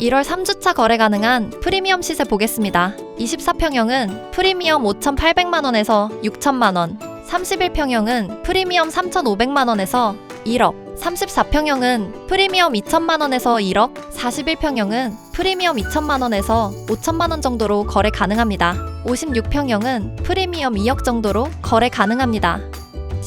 1월 3주차 거래 가능한 프리미엄 시세 보겠습니다. 24평형은 프리미엄 5,800만원에서 6천만원, 31평형은 프리미엄 3,500만원에서 1억, 34평형은 프리미엄 2천만원에서 1억, 41평형은 프리미엄 2천만원에서 5천만원 정도로 거래 가능합니다. 56평형은 프리미엄 2억 정도로 거래 가능합니다.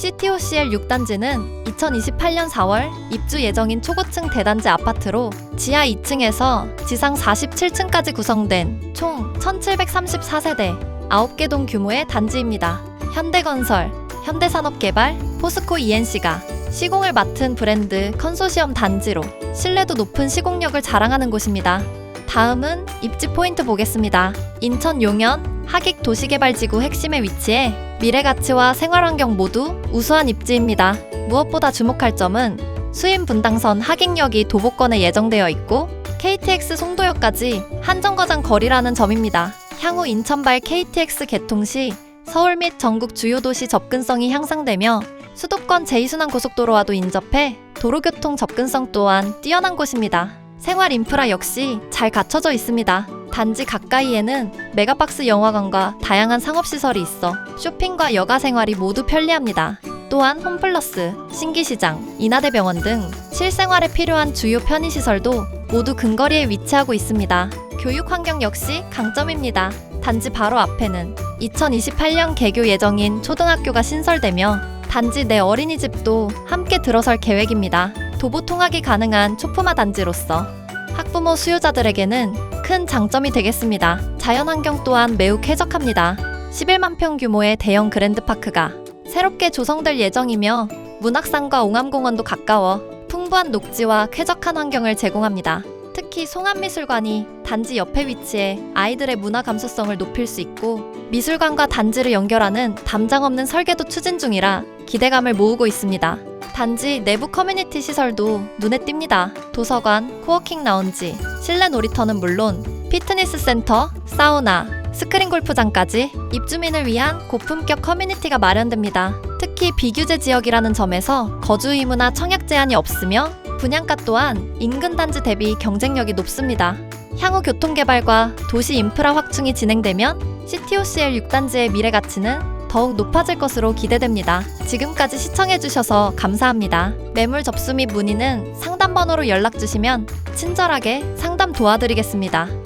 CTOCL 6단지는 2028년 4월 입주 예정인 초고층 대단지 아파트로 지하 2층에서 지상 47층까지 구성된 총 1734세대 9개 동 규모의 단지입니다. 현대건설, 현대산업개발, 포스코 ENC가 시공을 맡은 브랜드 컨소시엄 단지로 신뢰도 높은 시공력을 자랑하는 곳입니다. 다음은 입지 포인트 보겠습니다. 인천 용현 하객 도시개발지구 핵심에 위치해 미래 가치와 생활 환경 모두 우수한 입지입니다. 무엇보다 주목할 점은 수인 분당선 하객역이 도보권에 예정되어 있고 KTX 송도역까지 한 정거장 거리라는 점입니다. 향후 인천발 KTX 개통 시 서울 및 전국 주요 도시 접근성이 향상되며 수도권 제2순환 고속도로와도 인접해 도로교통 접근성 또한 뛰어난 곳입니다. 생활 인프라 역시 잘 갖춰져 있습니다. 단지 가까이에는 메가박스 영화관과 다양한 상업시설이 있어 쇼핑과 여가 생활이 모두 편리합니다. 또한 홈플러스, 신기시장, 인하대병원 등 실생활에 필요한 주요 편의시설도 모두 근거리에 위치하고 있습니다. 교육 환경 역시 강점입니다. 단지 바로 앞에는 2028년 개교 예정인 초등학교가 신설되며 단지 내 어린이집도 함께 들어설 계획입니다. 도보 통학이 가능한 초품화 단지로서 학부모 수요자들에게는 큰 장점이 되겠습니다. 자연환경 또한 매우 쾌적합니다. 11만 평 규모의 대형 그랜드파크가 새롭게 조성될 예정이며 문학산과 옹암공원도 가까워 풍부한 녹지와 쾌적한 환경을 제공합니다. 특히 송암미술관이 단지 옆에 위치해 아이들의 문화 감수성을 높일 수 있고 미술관과 단지를 연결하는 담장 없는 설계도 추진 중이라 기대감을 모으고 있습니다. 단지 내부 커뮤니티 시설도 눈에 띕니다. 도서관, 코워킹 라운지, 실내 놀이터는 물론 피트니스 센터, 사우나, 스크린 골프장까지 입주민을 위한 고품격 커뮤니티가 마련됩니다. 특히 비규제 지역이라는 점에서 거주 의무나 청약 제한이 없으며 분양가 또한 인근 단지 대비 경쟁력이 높습니다. 향후 교통개발과 도시 인프라 확충이 진행되면 CTOCL 6단지의 미래 가치는 더욱 높아질 것으로 기대됩니다. 지금까지 시청해주셔서 감사합니다. 매물 접수 및 문의는 상담번호로 연락 주시면 친절하게 상담 도와드리겠습니다.